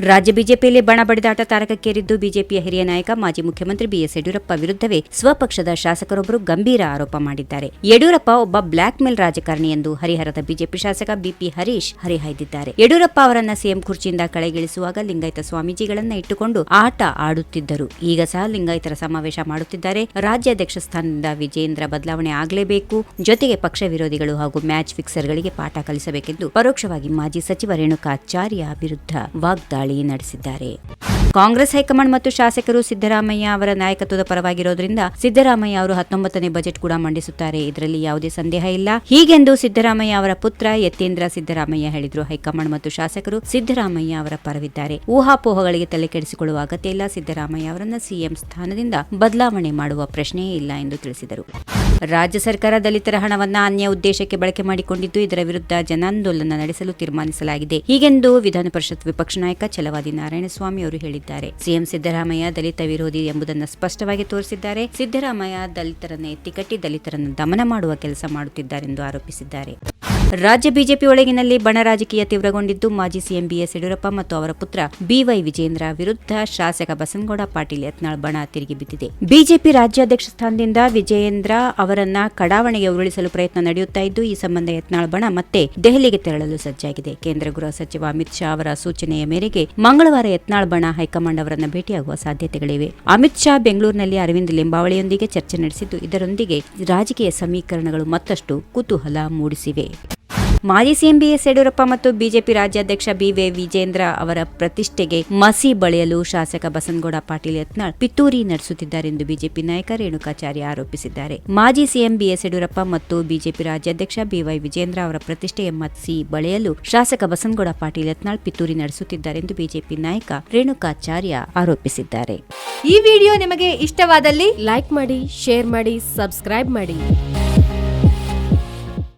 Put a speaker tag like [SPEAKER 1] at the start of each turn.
[SPEAKER 1] ರಾಜ್ಯ ಬಿಜೆಪಿಯಲ್ಲಿ ಬಣ ಬಡಿದಾಟ ತಾರಕಕ್ಕೇರಿದ್ದು ಬಿಜೆಪಿಯ ಹಿರಿಯ ನಾಯಕ, ಮಾಜಿ ಮುಖ್ಯಮಂತ್ರಿ ಬಿಎಸ್ ಯಡಿಯೂರಪ್ಪ ವಿರುದ್ಧವೇ ಸ್ವಪಕ್ಷದ ಶಾಸಕರೊಬ್ಬರು ಗಂಭೀರ ಆರೋಪ ಮಾಡಿದ್ದಾರೆ. ಯಡಿಯೂರಪ್ಪ ಒಬ್ಬ ಬ್ಲಾಕ್ ಮೇಲ್ ರಾಜಕಾರಣಿ ಎಂದು ಹರಿಹರದ ಬಿಜೆಪಿ ಶಾಸಕ ಬಿಪಿ ಹರೀಶ್ ಹರಿಹಾಯ್ದಿದ್ದಾರೆ. ಯಡಿಯೂರಪ್ಪ ಅವರನ್ನ ಸಿಎಂ ಕುರ್ಚಿಯಿಂದ ಕಳೆಗಿಳಿಸುವಾಗ ಲಿಂಗಾಯತ ಸ್ವಾಮೀಜಿಗಳನ್ನ ಇಟ್ಟುಕೊಂಡು ಆಟ ಆಡುತ್ತಿದ್ದರು. ಈಗ ಸಹ ಲಿಂಗಾಯತರ ಸಮಾವೇಶ ಮಾಡುತ್ತಿದ್ದಾರೆ. ರಾಜ್ಯಾಧ್ಯಕ್ಷ ಸ್ಥಾನದಿಂದ ವಿಜೇಂದ್ರ ಬದಲಾವಣೆ ಆಗಲೇಬೇಕು. ಜೊತೆಗೆ ಪಕ್ಷ ವಿರೋಧಿಗಳು ಹಾಗೂ ಮ್ಯಾಚ್ ಫಿಕ್ಸರ್ಗಳಿಗೆ ಪಾಠ ಕಲಿಸಬೇಕೆಂದು ಪರೋಕ್ಷವಾಗಿ ಮಾಜಿ ಸಚಿವ ರೇಣುಕಾಚಾರ್ಯ ವಿರುದ್ಧ ವಾಗ್ದಾಳಿ. ನಡೆಸಿದ್ದಾರೆ. ಕಾಂಗ್ರೆಸ್ ಹೈಕಮಾಂಡ್ ಮತ್ತು ಶಾಸಕರು ಸಿದ್ದರಾಮಯ್ಯ ಅವರ ನಾಯಕತ್ವದ ಪರವಾಗಿರೋದ್ರಿಂದ ಸಿದ್ದರಾಮಯ್ಯ ಅವರು ಹತ್ತೊಂಬತ್ತನೇ ಬಜೆಟ್ ಕೂಡ ಮಂಡಿಸುತ್ತಾರೆ. ಇದರಲ್ಲಿ ಯಾವುದೇ ಸಂದೇಹ ಇಲ್ಲ. ಹೀಗೆಂದು ಸಿದ್ದರಾಮಯ್ಯ ಅವರ ಪುತ್ರ ಯತೀಂದ್ರ ಸಿದ್ದರಾಮಯ್ಯ ಹೇಳಿದ್ರು. ಹೈಕಮಾಂಡ್ ಮತ್ತು ಶಾಸಕರು ಸಿದ್ದರಾಮಯ್ಯ ಅವರ ಪರವಿದ್ದಾರೆ. ಊಹಾಪೋಹಗಳಿಗೆ ತಲೆ ಕೆಡಿಸಿಕೊಳ್ಳುವ ಅಗತ್ಯ ಇಲ್ಲ. ಸಿದ್ದರಾಮಯ್ಯ ಅವರನ್ನ ಸಿಎಂ ಸ್ಥಾನದಿಂದ ಬದಲಾವಣೆ ಮಾಡುವ ಪ್ರಶ್ನೆಯೇ ಇಲ್ಲ ಎಂದು ತಿಳಿಸಿದರು. ರಾಜ್ಯ ಸರ್ಕಾರ ದಲಿತರ ಹಣವನ್ನು ಅನ್ಯ ಉದ್ದೇಶಕ್ಕೆ ಬಳಕೆ ಮಾಡಿಕೊಂಡಿದ್ದು ಇದರ ವಿರುದ್ಧ ಜನಾಂದೋಲನ ನಡೆಸಲು ತೀರ್ಮಾನಿಸಲಾಗಿದೆ. ಹೀಗೆಂದು ವಿಧಾನ ಪರಿಷತ್ ವಿಪಕ್ಷ ನಾಯಕ ಛಲವಾದಿ ನಾರಾಯಣಸ್ವಾಮಿ ಅವರು ಹೇಳಿದ್ದಾರೆ. ಸಿಎಂ ಸಿದ್ದರಾಮಯ್ಯ ದಲಿತ ವಿರೋಧಿ ಎಂಬುದನ್ನು ಸ್ಪಷ್ಟವಾಗಿ ತೋರಿಸಿದ್ದಾರೆ. ಸಿದ್ದರಾಮಯ್ಯ ದಲಿತರನ್ನು ಎತ್ತಿಕಟ್ಟಿ ದಲಿತರನ್ನು ದಮನ ಮಾಡುವ ಕೆಲಸ ಮಾಡುತ್ತಿದ್ದಾರೆಂದು ಆರೋಪಿಸಿದ್ದಾರೆ. ರಾಜ್ಯ ಬಿಜೆಪಿ ಒಳಗಿನಲ್ಲಿ ಬಣ ರಾಜಕೀಯ ತೀವ್ರಗೊಂಡಿದ್ದು ಮಾಜಿ ಸಿಎಂ ಬಿಎಸ್ ಯಡಿಯೂರಪ್ಪ ಮತ್ತು ಅವರ ಪುತ್ರ ಬಿವೈ ವಿಜೇಂದ್ರ ವಿರುದ್ಧ ಶಾಸಕ ಬಸನಗೌಡ ಪಾಟೀಲ್ ಯತ್ನಾಳ್ ಬಣ ತಿರುಗಿ ಬಿದ್ದಿದೆ. ಬಿಜೆಪಿ ರಾಜ್ಯಾಧ್ಯಕ್ಷ ಸ್ಥಾನದಿಂದ ವಿಜಯೇಂದ್ರ ಅವರನ್ನ ಕಡಾವಣೆಗೆ ಉರುಳಿಸಲು ಪ್ರಯತ್ನ ನಡೆಯುತ್ತಾ ಇದ್ದು, ಈ ಸಂಬಂಧ ಯತ್ನಾಳ್ ಬಣ ಮತ್ತೆ ದೆಹಲಿಗೆ ತೆರಳಲು ಸಜ್ಜಾಗಿದೆ. ಕೇಂದ್ರ ಗೃಹ ಸಚಿವ ಅಮಿತ್ ಶಾ ಅವರ ಸೂಚನೆಯ ಮೇರೆಗೆ ಮಂಗಳವಾರ ಯತ್ನಾಳ್ ಬಣ ಹೈಕಮಾಂಡ್ ಅವರನ್ನು ಭೇಟಿಯಾಗುವ ಸಾಧ್ಯತೆಗಳಿವೆ. ಅಮಿತ್ ಶಾ ಬೆಂಗಳೂರಿನಲ್ಲಿ ಅರವಿಂದ್ ಲಿಂಬಾವಳಿಯೊಂದಿಗೆ ಚರ್ಚೆ ನಡೆಸಿದ್ದು, ಇದರೊಂದಿಗೆ ರಾಜಕೀಯ ಸಮೀಕರಣಗಳು ಮತ್ತಷ್ಟು ಕುತೂಹಲ ಮೂಡಿಸಿವೆ. ಮಾಜಿ ಸಿಎಂ ಬಿಎಸ್ ಯಡಿಯೂರಪ್ಪ ಮತ್ತು ಬಿಜೆಪಿ ರಾಜ್ಯಾಧ್ಯಕ್ಷ ಬಿವೈ ವಿಜೇಂದ್ರ ಅವರ ಪ್ರತಿಷ್ಠೆಗೆ ಮಸಿ ಬಳಿಯಲು ಶಾಸಕ ಬಸನಗೌಡ ಪಾಟೀಲ್ ಯತ್ನಾಳ್ ಪಿತೂರಿ ನಡೆಸುತ್ತಿದ್ದಾರೆಂದು ಬಿಜೆಪಿ ನಾಯಕ ರೇಣುಕಾಚಾರ್ಯ ಆರೋಪಿಸಿದ್ದಾರೆ. ಮಾಜಿ ಸಿಎಂ ಬಿಎಸ್ ಯಡಿಯೂರಪ್ಪ ಮತ್ತು ಬಿಜೆಪಿ ರಾಜ್ಯಾಧ್ಯಕ್ಷ ಬಿವೈ ವಿಜೇಂದ್ರ ಅವರ ಪ್ರತಿಷ್ಠೆಯ ಮಸಿ ಬಳಿಯಲು ಶಾಸಕ ಬಸನಗೌಡ ಪಾಟೀಲ್ ಯತ್ನಾಳ್ ಪಿತೂರಿ ನಡೆಸುತ್ತಿದ್ದಾರೆಂದು ಬಿಜೆಪಿ ನಾಯಕ ರೇಣುಕಾಚಾರ್ಯ ಆರೋಪಿಸಿದ್ದಾರೆ.
[SPEAKER 2] ಈ ವಿಡಿಯೋ ನಿಮಗೆ ಇಷ್ಟವಾದಲ್ಲಿ
[SPEAKER 3] ಲೈಕ್ ಮಾಡಿ, ಶೇರ್ ಮಾಡಿ, ಸಬ್ಸ್ಕ್ರೈಬ್ ಮಾಡಿ.